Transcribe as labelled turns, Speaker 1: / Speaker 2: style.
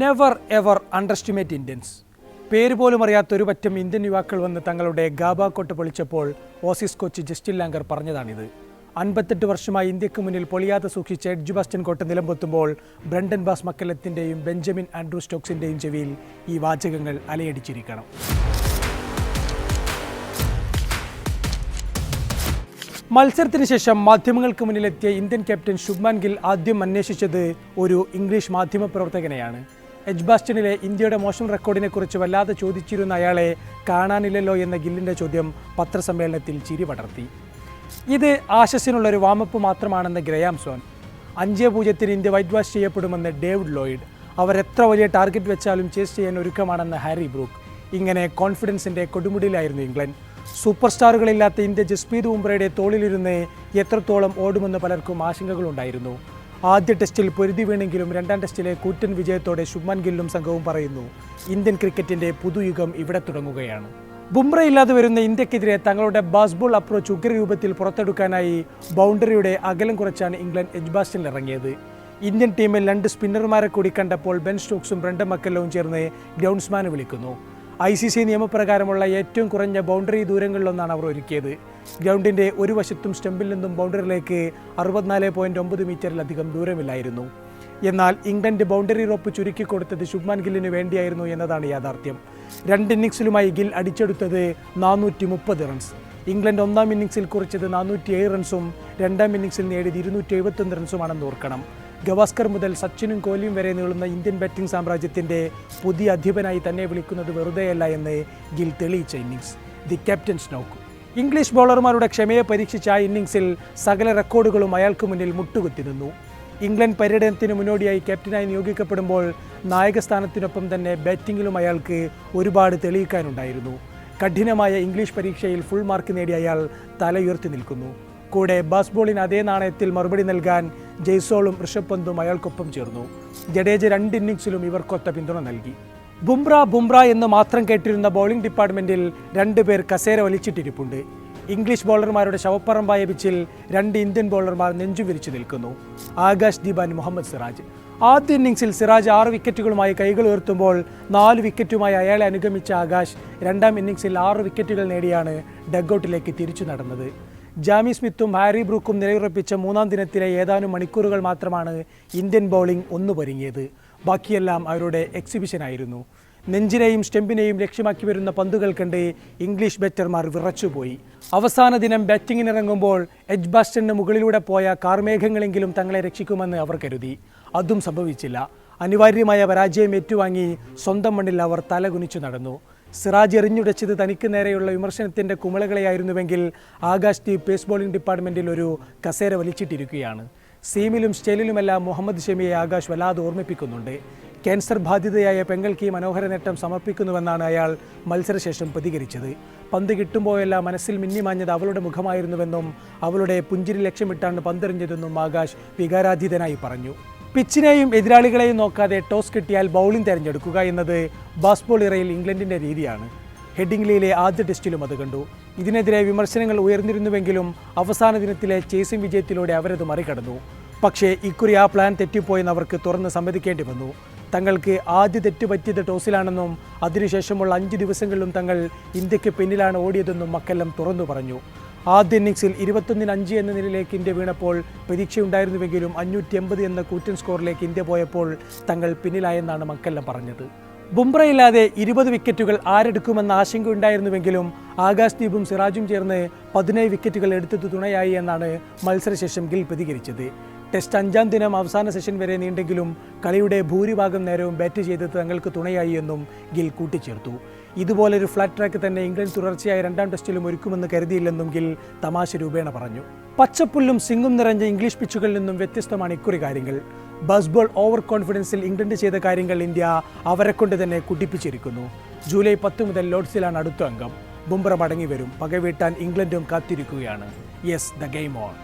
Speaker 1: Never ever underestimate Indians പേര് പോലും അറിയാത്ത ഒരു പറ്റം ഇന്ത്യൻ യുവാക്കൾ വന്ന് തങ്ങളുടെ ഗാബ കോട്ട് പൊളിച്ചപ്പോൾ ഓസീസ് കോച്ച് ജസ്റ്റിൻ ലാങ്കർ പറഞ്ഞതാണിത്. അൻപത്തെട്ട് വർഷമായി ഇന്ത്യയ്ക്ക് മുന്നിൽ പൊളിയാതെ സൂക്ഷിച്ച എഡ്ജ് ബാസ്റ്റൻ കോട്ട് നിലമ്പൊത്തുമ്പോൾ ബ്രണ്ടൻ ബാസ് മക്കലത്തിന്റെയും ബെഞ്ചമിൻ ആൻഡ്രൂ സ്റ്റോക്സിന്റെയും ചെവിയിൽ ഈ വാചകങ്ങൾ അലയടിച്ചിരിക്കണം. മത്സരത്തിന് ശേഷം മാധ്യമങ്ങൾക്ക് മുന്നിലെത്തിയ ഇന്ത്യൻ ക്യാപ്റ്റൻ ശുഭ്മാൻ ഗിൽ ആദ്യം അന്വേഷിച്ചത് ഒരു ഇംഗ്ലീഷ് മാധ്യമ പ്രവർത്തകനെയാണ്. എജ്ബാസ്റ്റണിലെ ഇന്ത്യയുടെ മോശം റെക്കോർഡിനെ കുറിച്ച് വല്ലാതെ ചോദിച്ചിരുന്ന അയാളെ കാണാനില്ലല്ലോ എന്ന ഗില്ലിന്റെ ചോദ്യം പത്രസമ്മേളനത്തിൽ ചിരി പടർത്തി. ഇത് ആശസ്സിനുള്ളൊരു വാമപ്പ് മാത്രമാണെന്ന് ഗ്രയാം സോൻ. അഞ്ച് പൂജ്യത്തിന് ഇന്ത്യ വൈറ്റ് വാഷ് ചെയ്യപ്പെടുമെന്ന് ഡേവിഡ് ലോയിഡ്. അവർ എത്ര വലിയ ടാർഗറ്റ് വെച്ചാലും ചേസ് ചെയ്യാൻ ഒരുക്കമാണെന്ന് ഹാരി ബ്രൂക്ക്. ഇങ്ങനെ കോൺഫിഡൻസിന്റെ കൊടുമുടിയിലായിരുന്നു ഇംഗ്ലണ്ട്. സൂപ്പർ സ്റ്റാറുകളില്ലാത്ത ഇന്ത്യ ജസ്പ്രീത് ബുംറയുടെ തോളിലിരുന്ന് എത്രത്തോളം ഓടുമെന്ന് പലർക്കും ആശങ്കകളുണ്ടായിരുന്നു. ആദ്യ ടെസ്റ്റിൽ പൊരുതി വീണെങ്കിലും രണ്ടാം ടെസ്റ്റിലെ കൂറ്റൻ വിജയത്തോടെ ശുഭ്മാൻ ഗില്ലും സംഘവും പറയുന്നു ഇന്ത്യൻ ക്രിക്കറ്റിന്റെ പുതുയുഗം ഇവിടെ തുടങ്ങുകയാണ്. ബുംറ ഇല്ലാതെ വരുന്ന ഇന്ത്യക്കെതിരെ തങ്ങളുടെ ബാസ്ബോൾ അപ്രോച്ച് ഉഗ്രരൂപത്തിൽ പുറത്തെടുക്കാനായി ബൗണ്ടറിയുടെ അകലം കുറച്ചാണ് ഇംഗ്ലണ്ട് എജ്ബാസ്റ്റിൽ ഇറങ്ങിയത്. ഇന്ത്യൻ ടീമിൽ രണ്ട് സ്പിന്നർമാരെ കൂടി കണ്ടപ്പോൾ ബെൻ സ്റ്റോക്സും ബ്രണ്ടം മക്കല്ലവും ചേർന്ന് ഗ്രൗണ്ട്സ്മാനെ വിളിക്കുന്നു. ഐ സി സി നിയമപ്രകാരമുള്ള ഏറ്റവും കുറഞ്ഞ ബൗണ്ടറി ദൂരങ്ങളിലൊന്നാണ് അവർ ഒരുക്കിയത്. ഗ്രൗണ്ടിന്റെ ഒരു വശത്തും സ്റ്റമ്പിൽ നിന്നും ബൗണ്ടറിയിലേക്ക് അറുപത്തിനാല് പോയിന്റ് ഒമ്പത് മീറ്ററിലധികം ദൂരമില്ലായിരുന്നു. എന്നാൽ ഇംഗ്ലണ്ട് ബൗണ്ടറി റോപ്പ് ചുരുക്കി കൊടുത്തത് ശുഭ്മാൻ ഗില്ലിന് വേണ്ടിയായിരുന്നു എന്നതാണ് യാഥാർത്ഥ്യം. രണ്ട് ഇന്നിങ്സിലുമായി ഗിൽ അടിച്ചെടുത്തത് നാനൂറ്റി റൺസ്. ഇംഗ്ലണ്ട് ഒന്നാം ഇന്നിങ്സിൽ കുറിച്ചത് നാനൂറ്റി ഏഴ് റൺസും രണ്ടാം ഇന്നിങ്സിൽ നേടിയത് ഇരുന്നൂറ്റി എഴുപത്തൊന്ന് റൺസുമാണെന്ന് ഓർക്കണം. ഗവാസ്കർ മുതൽ സച്ചിനും കോഹ്ലിയും വരെ നീളുന്ന ഇന്ത്യൻ ബാറ്റിംഗ് സാമ്രാജ്യത്തിന്റെ പുതിയ അധ്യപനായി തന്നെ വിളിക്കുന്നത് വെറുതെയല്ല എന്ന് ഗിൽ തെളിയിച്ച innings the captain knock English ബൗളർമാരുടെ ക്ഷമയെ പരീക്ഷിച്ച ആ ഇന്നിങ്സിൽ സകല റെക്കോർഡുകളും അയാൾക്ക് മുന്നിൽ മുട്ടുകുത്തി നിന്നു. ഇംഗ്ലണ്ട് പര്യടനത്തിന് മുന്നോടിയായി ക്യാപ്റ്റനായി നിയോഗിക്കപ്പെടുമ്പോൾ നായകസ്ഥാനത്തിനൊപ്പം തന്നെ ബാറ്റിങ്ങിലും അയാൾക്ക് ഒരുപാട് തെളിയിക്കാനുണ്ടായിരുന്നു. കഠിനമായ ഇംഗ്ലീഷ് പരീക്ഷയിൽ ഫുൾ മാർക്ക് നേടി അയാൾ തലയുയർത്തി നിൽക്കുന്നു. കൂടെ ബാസ്ബോളിന് അതേ നാണയത്തിൽ മറുപടി നൽകാൻ ജയ്സോളും ഋഷഭ് പന്തും അയാൾക്കൊപ്പം ചേർന്നു. ജഡേജ രണ്ട് ഇന്നിംഗ്സിലും ഇവർക്കൊത്ത പിന്തുണ നൽകി. ബുംറ ബുംറ എന്ന് മാത്രം കേട്ടിരുന്ന ബൗളിംഗ് ഡിപ്പാർട്ട്മെന്റിൽ രണ്ടുപേർ കസേര വലിച്ചിട്ടിരിപ്പുണ്ട്. ഇംഗ്ലീഷ് ബോളർമാരുടെ ശവപ്പറമ്പായ പിച്ചിൽ രണ്ട് ഇന്ത്യൻ ബോളർമാർ നെഞ്ചു വിരിച്ചു നിൽക്കുന്നു. ആകാശ് ദീപാൻ മുഹമ്മദ് സിറാജ്. ആദ്യ ഇന്നിംഗ്സിൽ സിറാജ് ആറ് വിക്കറ്റുകളുമായി കൈകൾ ഉയർത്തുമ്പോൾ നാല് വിക്കറ്റുമായി അയാളെ അനുഗമിച്ച ആകാശ് രണ്ടാം ഇന്നിംഗ്സിൽ ആറ് വിക്കറ്റുകൾ നേടിയാണ് ഡഗ്ഔട്ടിലേക്ക് തിരിച്ചു നടന്നത്. ജാമി സ്മിത്തും ഹാരി ബ്രൂക്കും നിലയുറപ്പിച്ച മൂന്നാം ദിനത്തിലെ ഏതാനും മണിക്കൂറുകൾ മാത്രമാണ് ഇന്ത്യൻ ബൗളിംഗ് ഒന്നു പൊരുങ്ങിയത് ബാക്കിയെല്ലാം അവരുടെ എക്സിബിഷനായിരുന്നു. നെഞ്ചിനെയും സ്റ്റെമ്പിനെയും ലക്ഷ്യമാക്കി വരുന്ന പന്തുകൾ കണ്ട് ഇംഗ്ലീഷ് ബാറ്റർമാർ വിറച്ചുപോയി. അവസാന ദിനം ബാറ്റിങ്ങിനിറങ്ങുമ്പോൾ എഡ്ജ് ബാസ്റ്റന് മുകളിലൂടെ പോയ കാർമേഘങ്ങളെങ്കിലും തങ്ങളെ രക്ഷിക്കുമെന്ന് അവർ കരുതി. അതും സംഭവിച്ചില്ല. അനിവാര്യമായ പരാജയം ഏറ്റുവാങ്ങി സ്വന്തം മണ്ണിൽ അവർ തലകുനിച്ചു നടന്നു. സിറാജ് എറിഞ്ഞുടച്ചത് തനിക്ക് നേരെയുള്ള വിമർശനത്തിന്റെ കുമിളകളെയായിരുന്നുവെങ്കിൽ ആകാശ് ദീപ് പേസ് ബോളിംഗ് ഡിപ്പാർട്ട്മെന്റിൽ ഒരു കസേര വലിച്ചിട്ടിരിക്കുകയാണ്. സീമിലും സ്റ്റേലിലുമെല്ലാം മുഹമ്മദ് ഷമിയെ ആകാശ് വല്ലാതെ ഓർമ്മിപ്പിക്കുന്നുണ്ട്. ക്യാൻസർ ബാധിതയായ പെങ്ങൾക്ക് ഈ മനോഹര നേട്ടം സമർപ്പിക്കുന്നുവെന്നാണ് അയാൾ മത്സരശേഷം പ്രതികരിച്ചത്. പന്ത് കിട്ടുമ്പോഴെല്ലാം മനസ്സിൽ മിന്നിമാഞ്ഞത് അവളുടെ മുഖമായിരുന്നുവെന്നും അവളുടെ പുഞ്ചിരി ലക്ഷ്യമിട്ടാണ് പന്തെറിഞ്ഞതെന്നും ആകാശ് വികാരാധീതനായി പറഞ്ഞു. പിച്ചിനെയും എതിരാളികളെയും നോക്കാതെ ടോസ് കിട്ടിയാൽ ബൗളിംഗ് തിരഞ്ഞെടുക്കുക എന്നത് ബാസ്ബോൾ ഇറയിൽ ഇംഗ്ലണ്ടിന്റെ രീതിയാണ്. ഹെഡിംഗ്ലിയിലെ ആദ്യ ടെസ്റ്റിലും അത് കണ്ടു. ഇതിനെതിരെ വിമർശനങ്ങൾ ഉയർന്നിരുന്നുവെങ്കിലും അവസാന ദിനത്തിലെ ചേസിംഗ് വിജയത്തിലൂടെ അവരത് മറികടന്നു. പക്ഷേ ഇക്കുറി ആ പ്ലാൻ തെറ്റിപ്പോയെന്ന് അവർക്ക് തുറന്ന് സമ്മതിക്കേണ്ടി വന്നു. തങ്ങൾക്ക് ആദ്യ തെറ്റ് പറ്റിയത് ടോസിലാണെന്നും അതിനുശേഷമുള്ള അഞ്ച് ദിവസങ്ങളിലും തങ്ങൾ ഇന്ത്യയ്ക്ക് പിന്നിലാണ് ഓടിയതെന്നും മക്കെല്ലാം തുറന്നു പറഞ്ഞു. ആദ്യ ഇന്നിംഗ്സിൽ ഇരുപത്തൊന്നിന് അഞ്ച് എന്ന നിലയിലേക്ക് ഇന്ത്യ വീണപ്പോൾ പ്രതീക്ഷയുണ്ടായിരുന്നുവെങ്കിലും അഞ്ഞൂറ്റി എൺപത് എന്ന കൂറ്റൻ സ്കോറിലേക്ക് ഇന്ത്യ പോയപ്പോൾ തങ്ങൾ പിന്നിലായെന്നാണ് മക്കെല്ലാം പറഞ്ഞത്. ബുംറയില്ലാതെ ഇരുപത് വിക്കറ്റുകൾ ആരെടുക്കുമെന്ന ആശങ്കയുണ്ടായിരുന്നുവെങ്കിലും ആകാശ് ദീപും സിറാജും ചേർന്ന് പതിനേഴ് വിക്കറ്റുകൾ എടുത്തത് തുണയായി എന്നാണ് മത്സരശേഷം ഗിൽ പ്രതികരിച്ചത്. ടെസ്റ്റ് അഞ്ചാം ദിനം അവസാന സെഷൻ വരെ നീണ്ടെങ്കിലും കളിയുടെ ഭൂരിഭാഗം നേരവും ബാറ്റ് ചെയ്ത് തങ്ങൾക്ക് തുണയായി എന്നും ഗിൽ കൂട്ടിച്ചേർത്തു. ഇതുപോലൊരു ഫ്ലാറ്റ് ട്രാക്ക് തന്നെ ഇംഗ്ലണ്ട് തുടർച്ചയായി രണ്ടാം ടെസ്റ്റിലും ഒരുക്കുമെന്ന് കരുതിയില്ലെന്നും ഗിൽ തമാശ രൂപേണ പറഞ്ഞു. പച്ചപ്പുല്ലും സിങ്ങും നിറഞ്ഞ ഇംഗ്ലീഷ് പിച്ചുകളിൽ നിന്നും വ്യത്യസ്തമാണ് ഇക്കുറി കാര്യങ്ങൾ. ബസ്ബോൾ ഓവർ കോൺഫിഡൻസിൽ ഇംഗ്ലണ്ട് ചെയ്ത കാര്യങ്ങൾ ഇന്ത്യ അവരെ കൊണ്ട് തന്നെ കുട്ടിപ്പിച്ചിരിക്കുന്നു. ജൂലൈ പത്ത് മുതൽ ലോഡ്സിലാണ് അടുത്ത അംഗം. ബുംറ മടങ്ങി വരും പകവീട്ടാൻ ഇംഗ്ലണ്ടും കാത്തിരിക്കുകയാണ്. Yes the game on